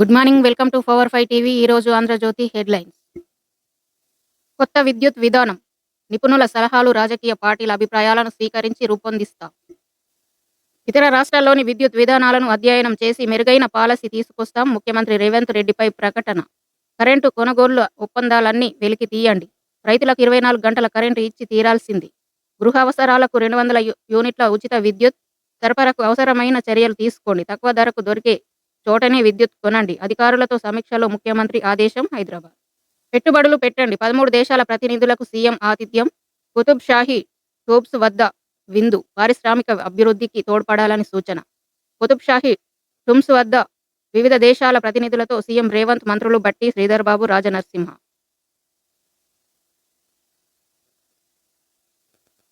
Good morning welcome to power five TV. ఈరోజు Andhra Jyothi headlines. కొత్త విద్యుత్ విధానం నిపుణుల సలహాలు రాజకీయ పార్టీల అభిప్రాయాలను స్వీకరించి రూపొందిస్తాం. ఇతర రాష్ట్రాల్లోని విద్యుత్ విధానాలను అధ్యయనం చేసి మెరుగైన పాలసీ తీసుకొస్తాం ముఖ్యమంత్రి రేవంత్ రెడ్డిపై ప్రకటన. కరెంటు కొనుగోళ్ళ ఒప్పందాలన్నీ వెలికి తీయండి. రైతులకు ఇరవై నాలుగు గంటల కరెంటు ఇచ్చి తీరాల్సింది. గృహ అవసరాలకు రెండు వందల యూనిట్ల ఉచిత విద్యుత్ సరఫరాకు అవసరమైన చర్యలు తీసుకోండి. తక్కువ ధరకు దొరికే చోటనే విద్యుత్ కొనండి. అధికారులతో సమీక్షలో ముఖ్యమంత్రి ఆదేశం హైదరాబాద్. పెట్టుబడులు పెట్టండి. పదమూడు దేశాల ప్రతినిధులకు సీఎం ఆతిథ్యం కుతుబ్ షాహీ టోబ్స్ వద్ద విందు. పారిశ్రామిక అభివృద్ధికి తోడ్పడాలని సూచన. కుతుబ్ షాహీ టుమ్స్ వద్ద వివిధ దేశాల ప్రతినిధులతో సీఎం రేవంత్ మంత్రులు బట్టి శ్రీధర్ బాబు రాజనరసింహ.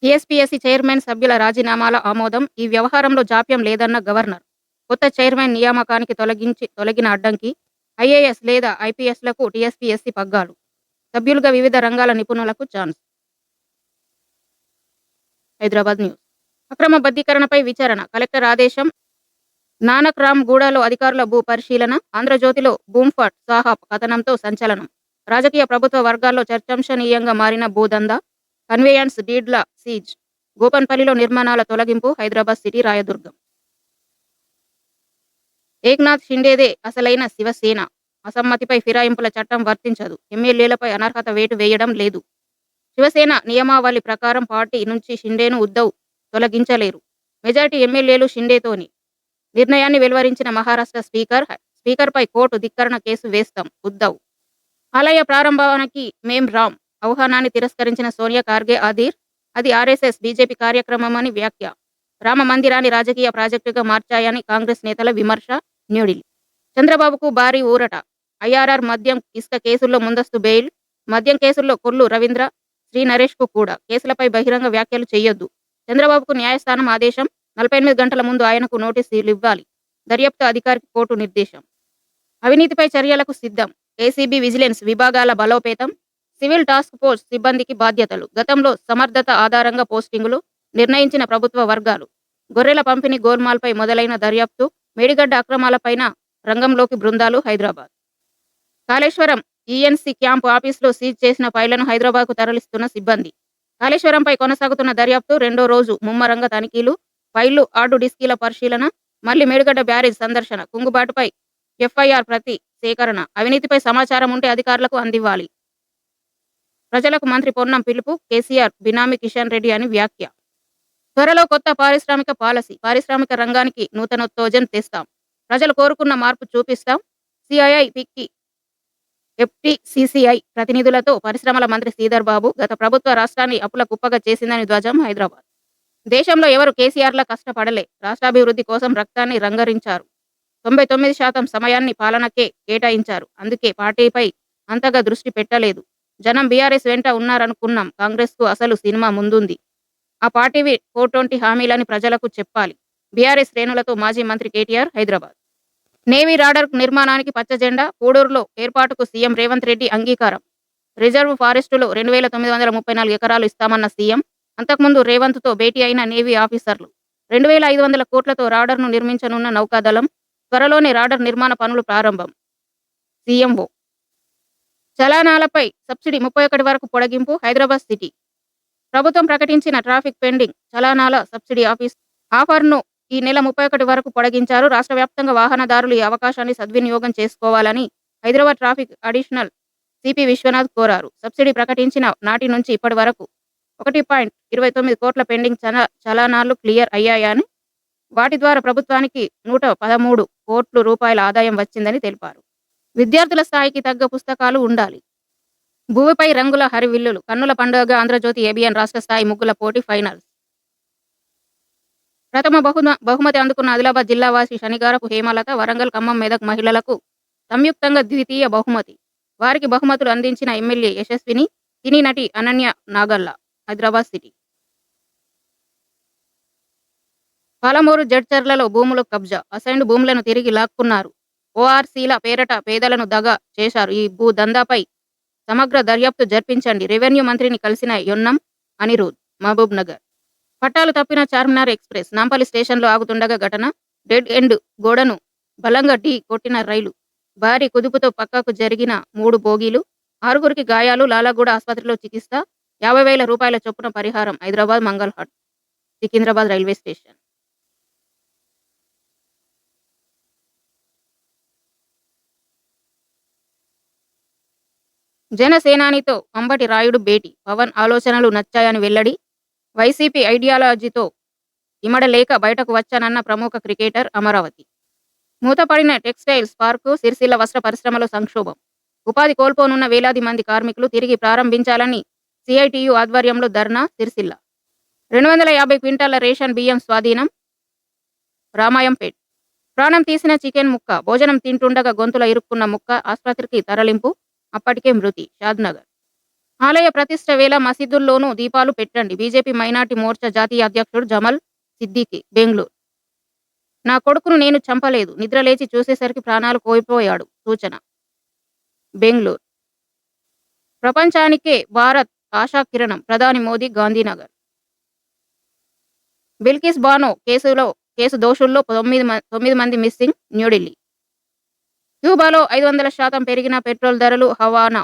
టీఎస్పీఎస్సీ చైర్మన్ సభ్యుల రాజీనామాల ఆమోదం. ఈ వ్యవహారంలో జాప్యం లేదన్న గవర్నర్. కొత్త చైర్మన్ నియామకానికి తొలగించి తొలగిన అడ్డంకి ఐఏఎస్ లేదా ఐపీఎస్లకు టీఎస్పీఎస్సీ పగ్గాలు. సభ్యులుగా వివిధ రంగాల నిపుణులకు ఛాన్స్. హైదరాబాద్ న్యూస్. అక్రమ బద్దీకరణపై విచారణ. కలెక్టర్ ఆదేశం నానక్ రామ్ గూడలో అధికారుల భూ పరిశీలన ఆంధ్రజ్యోతిలో బూంఫట్ సాహాబ్ కథనంతో సంచలనం. రాజకీయ ప్రభుత్వ వర్గాల్లో చర్చాంశనీయంగా మారిన భూదందా కన్వేయన్స్ డీడ్ల సీజ్. గోపన్పల్లిలో నిర్మాణాల తొలగింపు హైదరాబాద్ సిటీ రాయదుర్గం. ఏక్నాథ్ షిండేదే అసలైన శివసేన. అసమ్మతిపై ఫిరాయింపుల చట్టం వర్తించదు. ఎమ్మెల్యేలపై అనర్హత వేటు వేయడం లేదు. శివసేన నియమావళి ప్రకారం పార్టీ నుంచి షిండేను ఉద్దవ్ తొలగించలేరు. మెజార్టీ ఎమ్మెల్యేలు షిండేతోని. నిర్ణయాన్ని వెలువరించిన మహారాష్ట్ర స్పీకర్ స్పీకర్పై కోర్టు ధిక్కరణ కేసు వేస్తాం ఉద్దవ్. ఆలయ ప్రారంభానికి మేం రామ్ అవహానాన్ని తిరస్కరించిన సోనియా కార్గే ఆదిర్ అది ఆర్ఎస్ఎస్ బీజేపీ కార్యక్రమమని వ్యాఖ్య. రామ మందిరాన్ని రాజకీయ ప్రాజెక్టుగా మార్చాయని కాంగ్రెస్ నేతల విమర్శ. న్యూఢిల్లీ. చంద్రబాబుకు భారీ ఊరట. ఐఆర్ఆర్ మద్యం ఇసుక కేసుల్లో ముందస్తు బెయిల్ మద్యం కేసుల్లో కొల్లు రవీంద్ర శ్రీ నరేష్కు కూడా. కేసులపై బహిరంగ వ్యాఖ్యలు చేయొద్దు. చంద్రబాబుకు న్యాయస్థానం ఆదేశం నలభై ఎనిమిది గంటల ముందు ఆయనకు నోటీసులు ఇవ్వాలి. దర్యాప్తు అధికారికి కోర్టు నిర్దేశం. అవినీతిపై చర్యలకు సిద్ధం. ఏసీబీ విజిలెన్స్ విభాగాల బలోపేతం. సివిల్ టాస్క్ ఫోర్స్ సిబ్బందికి బాధ్యతలు. గతంలో సమర్థత ఆధారంగా పోస్టింగులు నిర్ణయించిన ప్రభుత్వ వర్గాలు. గొర్రెల పంపిణీ గోల్మాల్పై మొదలైన దర్యాప్తు మేడిగడ్డ అక్రమాలపైన రంగంలోకి బృందాలు హైదరాబాద్. కాళేశ్వరం ఈఎన్సీ క్యాంపు ఆఫీసులో సీజ్ చేసిన ఫైళ్ళను హైదరాబాద్కు తరలిస్తున్న సిబ్బంది. కాళేశ్వరంపై కొనసాగుతున్న దర్యాప్తు రెండో రోజు ముమ్మరంగ తనిఖీలు ఫైళ్ళు ఆర్డు డిస్కీల పరిశీలన మళ్ళీ మేడిగడ్డ బ్యారేజ్ సందర్శన కుంగుబాటుపై ఎఫ్ఐఆర్ ప్రతి సేకరణ అవినీతిపై సమాచారం ఉంటే అధికారులకు అందివ్వాలి. ప్రజలకు మంత్రి పొన్నం పిలుపు కేసీఆర్ బినామీ కిషన్ రెడ్డి అని వ్యాఖ్య. త్వరలో కొత్త పారిశ్రామిక పాలసీ పారిశ్రామిక రంగానికి నూతనోత్తేజం తెస్తాం. ప్రజలు కోరుకున్న మార్పు చూపిస్తాం. సిఐఐ పిక్కి ఎఫ్టిసిసిఐ ప్రతినిధులతో పరిశ్రమల మంత్రి శ్రీధర్ బాబు గత ప్రభుత్వ రాష్ట్రాన్ని అప్పుల కుప్పగా చేసిందని ధ్వజం హైదరాబాద్. దేశంలో ఎవరు కేసీఆర్లా కష్టపడలే రాష్ట్రాభివృద్ధి కోసం రక్తాన్ని రంగరించారు. తొంభై తొమ్మిది శాతం సమయాన్ని పాలనకే కేటాయించారు. అందుకే పార్టీపై అంతగా దృష్టి పెట్టలేదు. జనం బీఆర్ఎస్ వెంట ఉన్నారనుకున్నాం. కాంగ్రెస్కు అసలు సినిమా ముందుంది. ఆ పార్టీవి ఫోర్ ట్వంటీ హామీలని ప్రజలకు చెప్పాలి. బీఆర్ఎస్ శ్రేణులతో మాజీ మంత్రి కేటీఆర్ హైదరాబాద్. నేవీ రాడర్ నిర్మాణానికి పచ్చ జెండా పూడూరులో ఏర్పాటుకు సీఎం రేవంత్ రెడ్డి అంగీకారం. రిజర్వ్ ఫారెస్టులో రెండు వేల తొమ్మిది వందల ముప్పై నాలుగు ఎకరాలు ఇస్తామన్న సీఎం అంతకుముందు రేవంత్తో భేటీ అయిన నేవీ ఆఫీసర్లు. రెండు వేల ఐదు వందల కోట్లతో రాడర్ను నిర్మించనున్న నౌకాదళం త్వరలోనే రాడర్ నిర్మాణ పనులు ప్రారంభం. సీఎంఓ. చలానాలపై సబ్సిడీ ముప్పై ఒకటి వరకు పొడగింపు హైదరాబాద్ సిటీ. ప్రభుత్వం ప్రకటించిన ట్రాఫిక్ పెండింగ్ చలానాల సబ్సిడీ ఆఫీస్ ఆఫర్ను ఈ నెల ముప్పై ఒకటి వరకు పొడిగించారు. రాష్ట్ర వ్యాప్తంగా వాహనదారులు ఈ అవకాశాన్ని సద్వినియోగం చేసుకోవాలని Hyderabad traffic additional CP Vishwanath కోరారు. సబ్సిడీ ప్రకటించిన నాటి నుంచి ఇప్పటి వరకు ఒకటి పాయింట్ ఇరవై తొమ్మిది కోట్ల పెండింగ్ చల చలానాలు క్లియర్ అయ్యాయని వాటి ద్వారా ప్రభుత్వానికి నూట పదమూడు కోట్ల రూపాయల ఆదాయం వచ్చిందని తెలిపారు. విద్యార్థుల స్థాయికి తగ్గ పుస్తకాలు ఉండాలి. భూమిపై రంగుల హరివిల్లులు. కన్నుల పండుగ ఆంధ్రజ్యోతి ఏబిఎన్ రాష్ట్ర స్థాయి ముగ్గుల పోటీ ఫైనల్స్. ప్రథమ బహుమ బహుమతి అందుకున్న ఆదిలాబాద్ జిల్లావాసి శనిగారపు హేమలత వరంగల్ ఖమ్మం మెదక్ మహిళలకు సంయుక్తంగా ద్వితీయ బహుమతి. వారికి బహుమతులు అందించిన ఎమ్మెల్యే యశస్విని సినీ నటి అనన్య నాగల్ల హైదరాబాద్ సిటీ. పాలమూరు జడ్చర్లలో భూములు కబ్జా అసైన్డ్ భూములను తిరిగి లాక్కున్నారు. ఓఆర్సీల పేరట పేదలను దగా చేశారు. ఈ భూ దందాపై సమగ్ర దర్యాప్తు జరిపించండి. రెవెన్యూ మంత్రిని కలిసిన యొన్నం అనిరుద్ మహబూబ్ నగర్. పట్టాలు తప్పిన చార్మినార్ ఎక్స్ప్రెస్ నాంపల్లి స్టేషన్లో ఆగుతుండగా ఘటన. డెడ్ ఎండ్ గోడను బలంగా ఢీ కొట్టిన రైలు. భారీ కుదుపుతో పక్కకు జరిగిన మూడు బోగీలు ఆరుగురికి గాయాలు లాలాగూడ ఆసుపత్రిలో చికిత్స యాభై వేల రూపాయల చొప్పున పరిహారం హైదరాబాద్ మంగళహాట్ సికింద్రాబాద్ రైల్వే స్టేషన్. జనసేనానితో అంబటి రాయుడు భేటీ. పవన్ ఆలోచనలు నచ్చాయని వెల్లడి. వైసీపీ ఐడియాలజీతో ఇమడలేక బయటకు వచ్చానన్న ప్రముఖ క్రికెటర్ అమరావతి. మూతపడిన టెక్స్టైల్స్ పార్కు సిరిసిల్ల వస్త్ర పరిశ్రమలో సంక్షోభం. ఉపాధి కోల్పోనున్న వేలాది మంది కార్మికులు తిరిగి ప్రారంభించాలని సిఐటియు ఆధ్వర్యంలో ధర్నా సిరిసిల్ల. రెండు వందల యాభై క్వింటాల రేషన్ బియ్యం స్వాధీనం రామాయంపేట్. ప్రాణం తీసిన చికెన్ ముక్క భోజనం తింటుండగా గొంతుల ఇరుక్కున్న ముక్క ఆసుపత్రికి తరలింపు అప్పటికే మృతి. షాద్నగర్ ఆలయ ప్రతిష్ట వేళ మసీదుల్లోనూ దీపాలు పెట్టండి. బీజేపీ మైనార్టీ మోర్చా జాతీయ అధ్యక్షుడు జమల్ సిద్దికి బెంగళూరు. నా కొడుకును నేను చంపలేదు. నిద్రలేచి చూసేసరికి ప్రాణాలు కోల్పోయాడు. సూచన. బెంగళూరు. ప్రపంచానికే భారత్ ఆశా కిరణం. ప్రధాని మోదీ గాంధీనగర్. బిల్కిస్ బానో కేసులో కేసు దోషుల్లో తొమ్మిది తొమ్మిది మంది మిస్సింగ్ న్యూఢిల్లీ. క్యూబాలో ఐదు వందల శాతం పెరిగిన పెట్రోల్ ధరలు హవానా.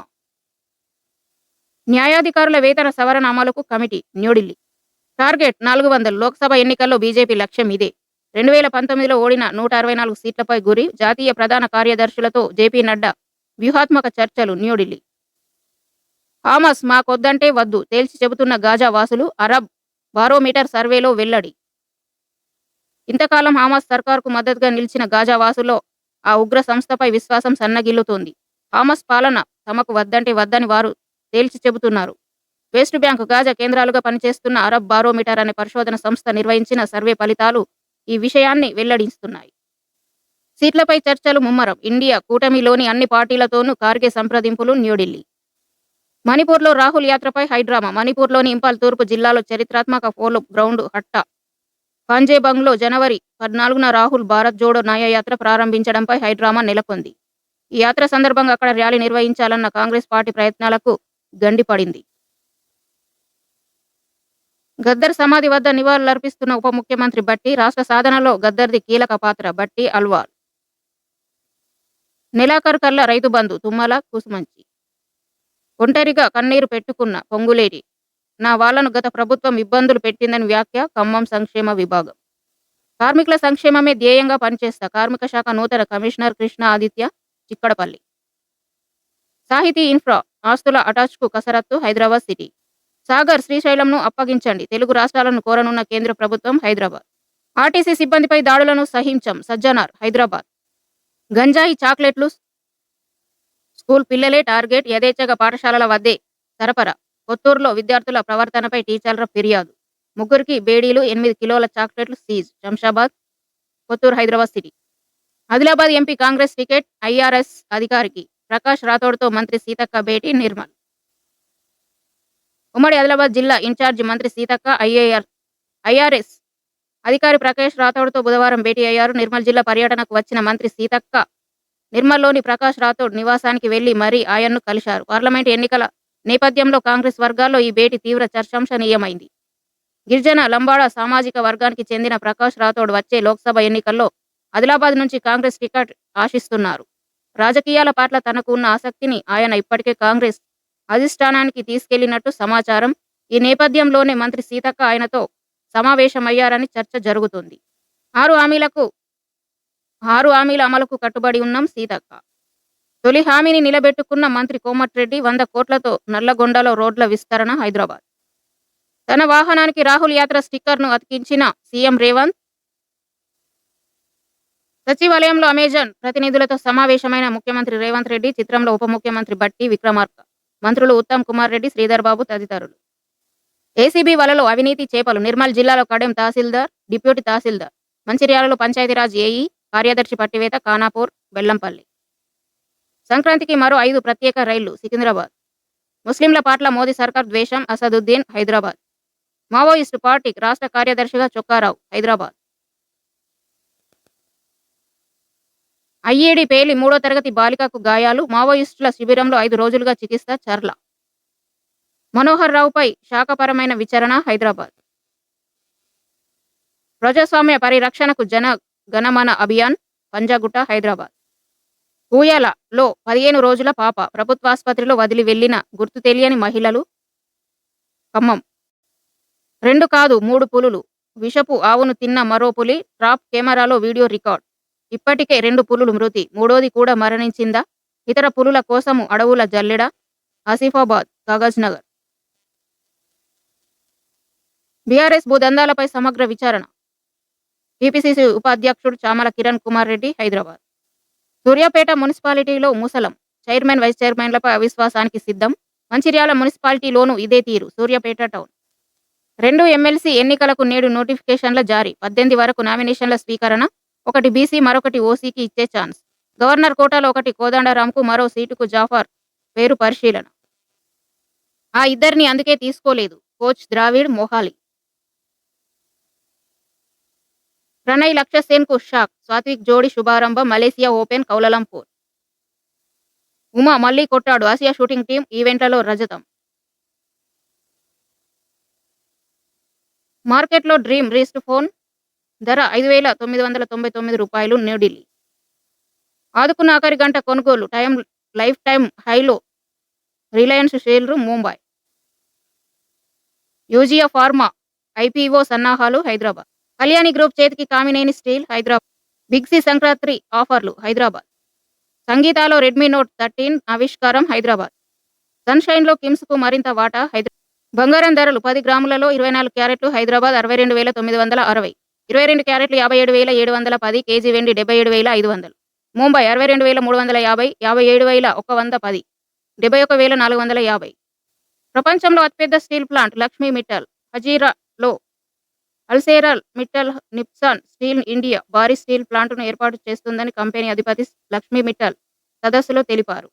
న్యాయాధికారుల వేతన సవరణ అమలుకు కమిటీ న్యూఢిల్లీ. టార్గెట్ నాలుగు వందలు. లోక్సభ ఎన్నికల్లో బీజేపీ లక్ష్యం ఇదే. రెండు వేల పంతొమ్మిదిలో ఓడిన నూట అరవై నాలుగు సీట్లపై గురి జాతీయ ప్రధాన కార్యదర్శులతో జేపీ నడ్డా వ్యూహాత్మక చర్చలు న్యూఢిల్లీ. హామస్ మాకొద్దంటే వద్దు తేల్చి చెబుతున్న గాజా వాసులు అరబ్ బారోమీటర్ సర్వేలో వెల్లడి. ఇంతకాలం హామస్ సర్కార్కు మద్దతుగా నిలిచిన గాజా వాసుల్లో ఆ ఉగ్ర సంస్థపై విశ్వాసం సన్నగిల్లుతోంది. హామస్ పాలన తమకు వద్దంటే వద్దని వారు తేల్చి చెబుతున్నారు. వెస్ట్ బ్యాంక్ గాజా కేంద్రాలుగా పనిచేస్తున్న అరబ్ బారోమీటర్ అనే పరిశోధన సంస్థ నిర్వహించిన సర్వే ఫలితాలు ఈ విషయాన్ని వెల్లడిస్తున్నాయి. సీట్లపై చర్చలు ముమ్మరం. ఇండియా కూటమిలోని అన్ని పార్టీలతోనూ కార్గే సంప్రదింపులు న్యూఢిల్లీ. మణిపూర్లో రాహుల్ యాత్రపై హైడ్రామా. మణిపూర్లోని ఇంపాల్ తూర్పు జిల్లాలో చరిత్రాత్మక పోలో గ్రౌండ్ హట్ట. కాంజేబంగ్లో జనవరి పద్నాలుగున రాహుల్ భారత్ జోడో న్యాయయాత్ర ప్రారంభించడంపై హైడ్రామా నెలకొంది. ఈ యాత్ర సందర్భంగా అక్కడ ర్యాలీ నిర్వహించాలన్న కాంగ్రెస్ పార్టీ ప్రయత్నాలకు గండిపడింది. గద్దర్ సమాధి వద్ద నివాళులర్పిస్తున్న ఉప ముఖ్యమంత్రి బట్టి రాష్ట్ర సాధనలో గద్దర్ది కీలక పాత్ర బట్టి అల్వాల్. నెలాఖరు కల్లా రైతు బంధు తుమ్మల కుసుమంచి. ఒంటరిగా కన్నీరు పెట్టుకున్న పొంగులేటి నా వాళ్ళను గత ప్రభుత్వం ఇబ్బందులు పెట్టిందని వ్యాఖ్య ఖమ్మం సంక్షేమ విభాగం. కార్మికుల సంక్షేమమే ధ్యేయంగా పనిచేస్తా. కార్మిక శాఖ నూతన కమిషనర్ కృష్ణ ఆదిత్య చిక్కడపల్లి. సాహితీ ఇన్ఫ్రా ఆస్తుల అటాచ్కు కసరత్తు హైదరాబాద్ సిటీ. సాగర్ శ్రీశైలంను అప్పగించండి. తెలుగు రాష్ట్రాలను కోరనున్న కేంద్ర ప్రభుత్వం హైదరాబాద్. ఆర్టీసీ సిబ్బందిపై దాడులను సహించం. సజ్జనార్ హైదరాబాద్. గంజాయి చాక్లెట్లు స్కూల్ పిల్లలే టార్గెట్. యథేచ్ఛగా పాఠశాలల వద్దే సరఫరా. కొత్తూరులో విద్యార్థుల ప్రవర్తనపై టీచర్ల ఫిర్యాదు. ముగ్గురికి బేడీలు ఎనిమిది కిలోల చాక్లెట్లు seize Shamshabad Kothur Hyderabad city. Adilabad MP Congress ticket IRS అధికారికి ప్రకాష్ రాథోడ్తో మంత్రి సీతక్క భేటీ నిర్మల్. ఉమ్మడి ఆదిలాబాద్ జిల్లా ఇన్ఛార్జి మంత్రి సీతక్క ఐఏఆర్ ఐఆర్ఎస్ అధికారి ప్రకాష్ రాథోడ్తో బుధవారం భేటీ అయ్యారు. నిర్మల్ జిల్లా పర్యటనకు వచ్చిన మంత్రి సీతక్క నిర్మల్లోని ప్రకాష్ రాథోడ్ నివాసానికి వెళ్ళి మరీ ఆయన్ను కలిశారు. పార్లమెంట్ ఎన్నికల నేపథ్యంలో కాంగ్రెస్ వర్గాల్లో ఈ భేటీ తీవ్ర చర్చాంశనీయమైంది. గిరిజన లంబాడ సామాజిక వర్గానికి చెందిన ప్రకాష్ రాథోడ్ వచ్చే లోక్సభ ఎన్నికల్లో ఆదిలాబాద్ నుంచి కాంగ్రెస్ టికెట్ ఆశిస్తున్నారు. రాజకీయాల పట్ల తనకు ఉన్న ఆసక్తిని ఆయన ఇప్పటికే కాంగ్రెస్ అధిష్టానానికి తీసుకెళ్ళినట్టు సమాచారం. ఈ నేపథ్యంలోనే మంత్రి సీతక్క ఆయనతో సమావేశమయ్యారని చర్చ జరుగుతుంది. ఆరు హామీలకు ఆరు హామీల అమలుకు కట్టుబడి ఉన్నాం సీతక్క. తొలి హామీని నిలబెట్టుకున్న మంత్రి కోమటిరెడ్డి వంద కోట్లతో నల్లగొండలో రోడ్ల విస్తరణ హైదరాబాద్. తన వాహనానికి రాహుల్ యాత్ర స్టిక్కర్ను అతికించిన సీఎం రేవంత్ సచివాలయంలో అమెజాన్ ప్రతినిధులతో సమావేశమైన ముఖ్యమంత్రి రేవంత్ రెడ్డి చిత్రంలో ఉప ముఖ్యమంత్రి బట్టి విక్రమార్క మంత్రులు ఉత్తమ్ కుమార్ రెడ్డి శ్రీధర్ బాబు తదితరులు. ఏసీబీ వలలో అవినీతి చేపలు నిర్మల్ జిల్లాలో కడెం తహసీల్దార్ డిప్యూటీ తహసీల్దార్ మంచిర్యాలలో పంచాయతీరాజ్ ఏఈ కార్యదర్శి పట్టివేత ఖానాపూర్ బెల్లంపల్లి. సంక్రాంతికి మరో ఐదు ప్రత్యేక రైళ్ళు సికింద్రాబాద్. ముస్లింల పట్ల మోదీ సర్కార్ ద్వేషం అసదుద్దీన్ హైదరాబాద్. మావోయిస్టు పార్టీ రాష్ట్ర కార్యదర్శిగా చొక్కారావు హైదరాబాద్. ఐఏడి పేలి మూడో తరగతి బాలికకు గాయాలు మావోయిస్టుల శిబిరంలో ఐదు రోజులుగా చికిత్స చర్ల. మనోహర్ రావుపై శాఖపరమైన విచారణ హైదరాబాద్. ప్రజాస్వామ్య పరిరక్షణకు జన గణమన అభియాన్ పంజాగుట్ట హైదరాబాద్. ఊయలలో పదిహేను రోజుల పాప ప్రభుత్వాసుపత్రిలో వదిలి వెళ్ళిన గుర్తు తెలియని మహిళలు ఖమ్మం. రెండు కాదు మూడు పులులు. విషపు ఆవును తిన్న మరో పులి ట్రాప్ కెమెరాలో వీడియో రికార్డ్. ఇప్పటికే రెండు పులులు మృతి. మూడోది కూడా మరణించిందా? ఇతర పులుల కోసము అడవుల జల్లెడ? ఆసిఫాబాద్ కాగజ్ నగర్ బీఆర్ఎస్ భూదందాలపై సమగ్ర విచారణ. టీపీసీసీ ఉపాధ్యక్షుడు చామల కిరణ్ కుమార్ రెడ్డి హైదరాబాద్. సూర్యాపేట మున్సిపాలిటీలో ముసలం. చైర్మన్ వైస్ చైర్మన్లపై అవిశ్వాసానికి సిద్ధం. మంచిర్యాల మున్సిపాలిటీలోనూ ఇదే తీరు సూర్యాపేట టౌన్. రెండు ఎమ్మెల్సీ ఎన్నికలకు నేడు నోటిఫికేషన్ల జారీ. పద్దెనిమిది వరకు నామినేషన్ల స్వీకరణ ఒకటి బీసీ మరొకటి ఓసీకి ఇచ్చే ఛాన్స్. గవర్నర్ కోటాలో ఒకటి కోదండరాంకు మరో సీటుకు జాఫర్. పేరు పరిశీలన. ఆ ఇద్దరిని అందుకే తీసుకోలేదు. కోచ్ ద్రావిడ్ మొహాలి. ప్రణయ్ లక్ష్యసేన్కు షాక్. సాత్విక్ జోడీ శుభారంభం Malaysia open Kuala Lumpur. Uma మళ్ళీ కొట్టాడు. ఆసియా షూటింగ్ టీం ఈవెంట్లలో రజతం. మార్కెట్లో డ్రీమ్ రీస్ట్ ఫోన్ ధర ఐదు వేల తొమ్మిది వందల తొంభై తొమ్మిది రూపాయలు న్యూఢిల్లీ ఆదుకున్న ఆఖరి గంట కొనుగోలు టైం లైఫ్ టైం హైలో రిలయన్స్ షేర్లు ముంబై. యూజియా ఫార్మా ఐపీఓ సన్నాహాలు హైదరాబాద్. కళ్యాణి గ్రూప్ చేతికి Kamineni steel Hyderabad. Big C Sankranti ఆఫర్లు హైదరాబాద్. సంగీతాలో రెడ్మీ నోట్ థర్టీన్ ఆవిష్కారం హైదరాబాద్. సన్షైన్లో కిమ్స్కు మరింత వాటా హైదరాబాద్. బంగారం ధరలు పది గ్రాములలో ఇరవై నాలుగు క్యారెట్లు హైదరాబాద్ అరవై రెండు వేల తొమ్మిది వందల అరవై. ఇరవై రెండు క్యారెట్లు యాభై ఏడు వేల ఏడు వందల పది కేజీ వెండి డెబ్బై ఏడు వేల ఐదు వందలు. ముంబై అరవై రెండు వేల మూడు వందల యాభై యాభై ఏడు వేల ఒక వంద పది. డెబ్బై ఒక వేల నాలుగు వందల యాభై. ప్రపంచంలో అతిపెద్ద steel plant Lakshmi Mittal హజీరాలో Arcelor Mittal Nippon steel India భారీ స్టీల్ ప్లాంటును ఏర్పాటు చేస్తుందని కంపెనీ అధిపతి లక్ష్మీ మిట్టల్ సదస్సులో తెలిపారు.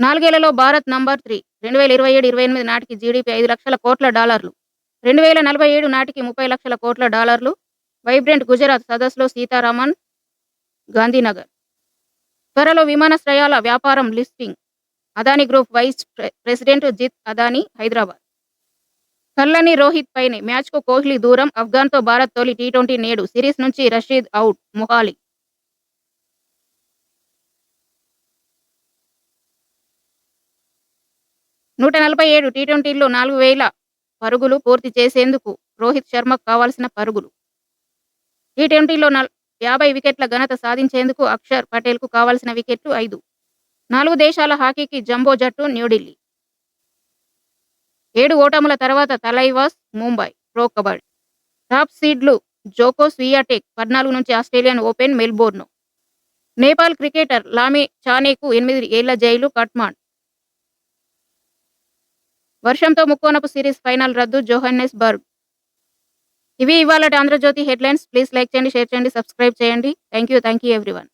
నాలుగేళ్ళలో భారత్ నంబర్ త్రీ రెండు వేల ఇరవై ఏడు ఇరవై ఎనిమిది నాటికి జీడీపీ ఐదు లక్షల కోట్ల డాలర్లు రెండు వేల నలభై ఏడు నాటికి ముప్పై లక్షల కోట్ల డాలర్లు వైబ్రెంట్ గుజరాత్ సదస్సులో సీతారామన్ గాంధీనగర్. త్వరలో విమానాశ్రయాల వ్యాపారం listing Adani group vice pre- president Jeet Adani Hyderabad. కల్లని Rohit పైనే మ్యాచ్కు కోహ్లీ దూరం అఫ్ఘాన్తో భారత్ తొలి టీ ట్వంటీ నేడు సిరీస్ నుంచి రషీద్ అవుట్ మొహాలి. నూట నలభై ఏడు టీ ట్వంటీల్లో నాలుగు వేల పరుగులు పూర్తి చేసేందుకు రోహిత్ శర్మకు కావాల్సిన పరుగులు. టీ ట్వంటీలో నల్ యాభై వికెట్ల ఘనత సాధించేందుకు అక్షర్ పటేల్కు కావాల్సిన వికెట్లు ఐదు. నాలుగు దేశాల హాకీకి జంబో జట్టు న్యూఢిల్లీ. ఏడు ఓటముల తర్వాత తలైవాస్ ముంబై ప్రో కబడ్డీ. టాప్ సీడ్లు జోకో స్వియాటెక్ పద్నాలుగు నుంచి Australian open Melbourne. Nepal cricketer లామే చానేకు ఎనిమిది ఏళ్ళ జైలు కట్మాండ్. వర్షంతో ముక్కోనపు సిరీస్ ఫైనల్ రద్దు జోహన్నెస్ బర్గ్ ఇవి ఇవాళ ఆంధ్రజ్యోతి హెడ్లైన్స్. ప్లీజ్ లైక్ చేయండి షేర్ చేయండి సబ్స్క్రైబ్ చేయండి. Thank you thank you everyone.